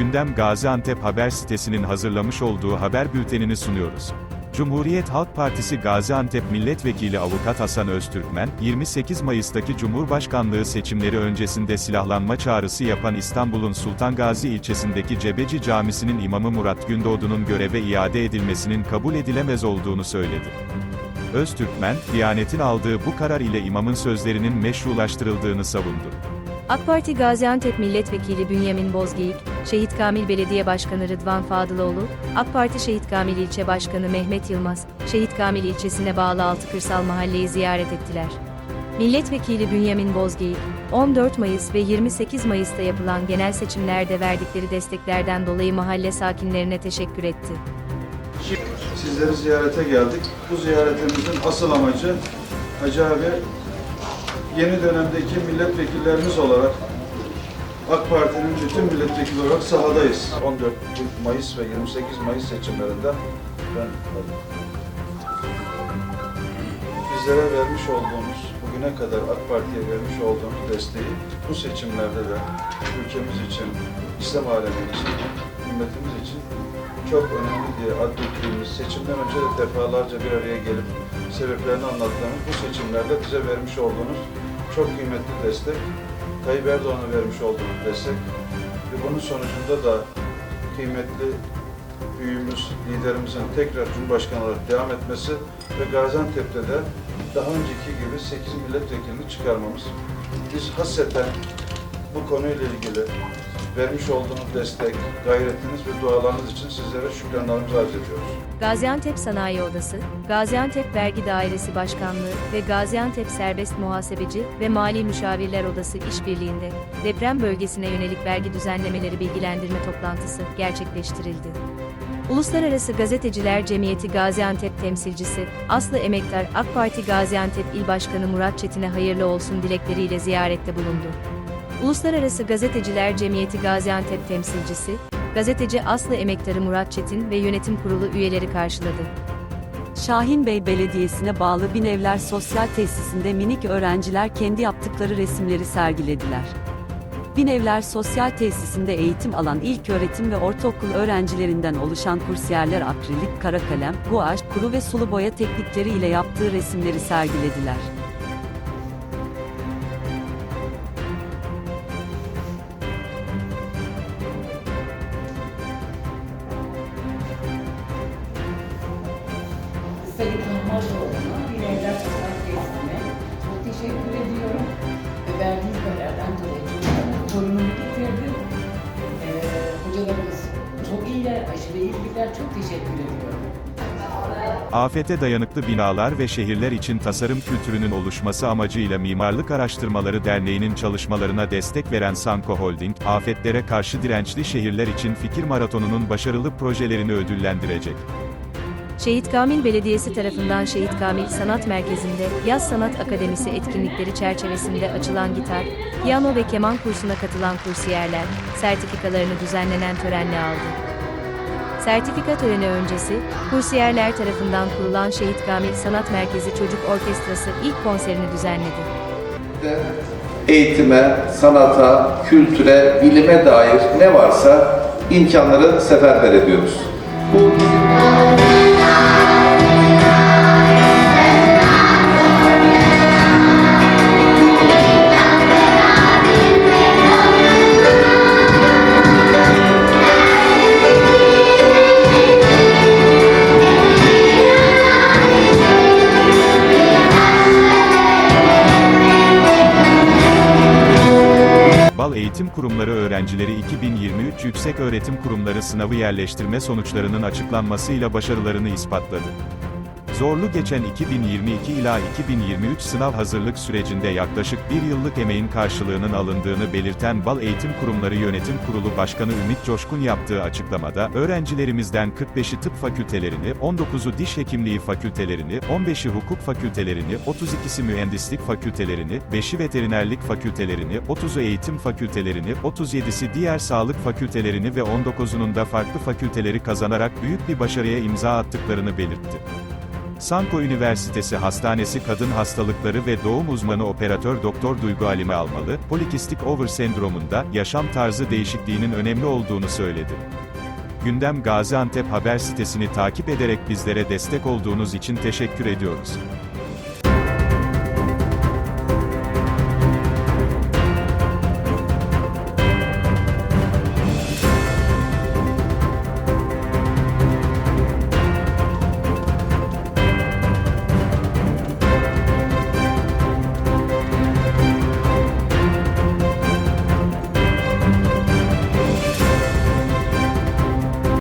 Gündem Gaziantep Haber sitesinin hazırlamış olduğu haber bültenini sunuyoruz. Cumhuriyet Halk Partisi Gaziantep Milletvekili Avukat Hasan Öztürkmen, 28 Mayıs'taki Cumhurbaşkanlığı seçimleri öncesinde silahlanma çağrısı yapan İstanbul'un Sultan Gazi ilçesindeki Cebeci Camisi'nin imamı Murat Gündoğdu'nun göreve iade edilmesinin kabul edilemez olduğunu söyledi. Öztürkmen, Diyanet'in aldığı bu karar ile imamın sözlerinin meşrulaştırıldığını savundu. AK Parti Gaziantep Milletvekili Bünyamin Bozgeyik, Şehit Kamil Belediye Başkanı Rıdvan Fadıloğlu, AK Parti Şehit Kamil İlçe Başkanı Mehmet Yılmaz, Şehit Kamil ilçesine bağlı Altı Kırsal Mahalleyi ziyaret ettiler. Milletvekili Bünyamin Bozgeyik, 14 Mayıs ve 28 Mayıs'ta yapılan genel seçimlerde verdikleri desteklerden dolayı mahalle sakinlerine teşekkür etti. Sizleri ziyarete geldik. Bu ziyaretimizin asıl amacı Hacı abi yeni dönemdeki milletvekillerimiz olarak AK Parti'nin bütün milletvekili olarak sahadayız. 14 Mayıs ve 28 Mayıs seçimlerinde ben bizlere vermiş olduğunuz, bugüne kadar AK Parti'ye vermiş olduğunuz desteği bu seçimlerde de ülkemiz için, İslam alemi için, ümmetimiz için çok önemli diye adettiğimiz seçimden önce de defalarca bir araya gelip sebeplerini anlattığımız bu seçimlerde bize vermiş olduğunuz çok kıymetli destek, Tayyip Erdoğan'a vermiş olduğunuz destek ve bunun sonucunda da kıymetli büyüğümüz, liderimizin tekrar Cumhurbaşkanı olarak devam etmesi ve Gaziantep'te de daha önceki gibi 8 milletvekilini çıkarmamız. Biz hasreten bu konuyla ilgili vermiş olduğunuz destek, gayretiniz ve dualarınız için sizlere şükranlarımızı arz ediyoruz. Gaziantep Sanayi Odası, Gaziantep Vergi Dairesi Başkanlığı ve Gaziantep Serbest Muhasebeci ve Mali Müşavirler Odası işbirliğinde deprem bölgesine yönelik vergi düzenlemeleri bilgilendirme toplantısı gerçekleştirildi. Uluslararası Gazeteciler Cemiyeti Gaziantep temsilcisi Aslı Emektar AK Parti Gaziantep İl Başkanı Murat Çetin'e hayırlı olsun dilekleriyle ziyarette bulundu. Uluslararası Gazeteciler Cemiyeti Gaziantep temsilcisi, gazeteci Aslı Emektarı Murat Çetin ve yönetim kurulu üyeleri karşıladı. Şahinbey Belediyesi'ne bağlı Binevler Sosyal Tesisinde minik öğrenciler kendi yaptıkları resimleri sergilediler. Binevler Sosyal Tesisinde eğitim alan ilk öğretim ve ortaokul öğrencilerinden oluşan kursiyerler akrilik, kara kalem, guaj, kuru ve sulu boya teknikleri ile yaptığı resimleri sergilediler. Sayın Tanrımaşoğlu'na bir evlat sosyal tesisine çok teşekkür ediyorum. Ve verdiğiniz karardan dolayı torunumu getirdim. Ee, hocalarımız çok iyiler, aşırı iyiler. Çok teşekkür ediyorum. Afete dayanıklı binalar ve şehirler için tasarım kültürünün oluşması amacıyla Mimarlık Araştırmaları Derneği'nin çalışmalarına destek veren Sanko Holding, afetlere karşı dirençli şehirler için fikir maratonunun başarılı projelerini ödüllendirecek. Şehit Kamil Belediyesi tarafından Şehit Kamil Sanat Merkezi'nde Yaz Sanat Akademisi etkinlikleri çerçevesinde açılan gitar, piyano ve keman kursuna katılan kursiyerler, sertifikalarını düzenlenen törenle aldı. Sertifika töreni öncesi, kursiyerler tarafından kurulan Şehit Kamil Sanat Merkezi Çocuk Orkestrası ilk konserini düzenledi. eğitime, sanata, kültüre, bilime dair ne varsa imkanları seferber ediyoruz. Bu Bal Eğitim Kurumları öğrencileri 2023 Yüksek Öğretim Kurumları sınavı yerleştirme sonuçlarının açıklanmasıyla başarılarını ispatladı. Zorlu geçen 2022 ila 2023 sınav hazırlık sürecinde yaklaşık bir yıllık emeğin karşılığının alındığını belirten Bal Eğitim Kurumları Yönetim Kurulu Başkanı Ümit Coşkun yaptığı açıklamada, öğrencilerimizden 45'i tıp fakültelerini, 19'u diş hekimliği fakültelerini, 15'i hukuk fakültelerini, 32'si mühendislik fakültelerini, 5'i veterinerlik fakültelerini, 30'u eğitim fakültelerini, 37'si diğer sağlık fakültelerini ve 19'unun da farklı fakülteleri kazanarak büyük bir başarıya imza attıklarını belirtti. Sanko Üniversitesi Hastanesi Kadın Hastalıkları ve Doğum Uzmanı Operatör Doktor Duygu Alime Almalı, polikistik over sendromunda yaşam tarzı değişikliğinin önemli olduğunu söyledi. Gündem Gaziantep haber sitesini takip ederek bizlere destek olduğunuz için teşekkür ediyoruz.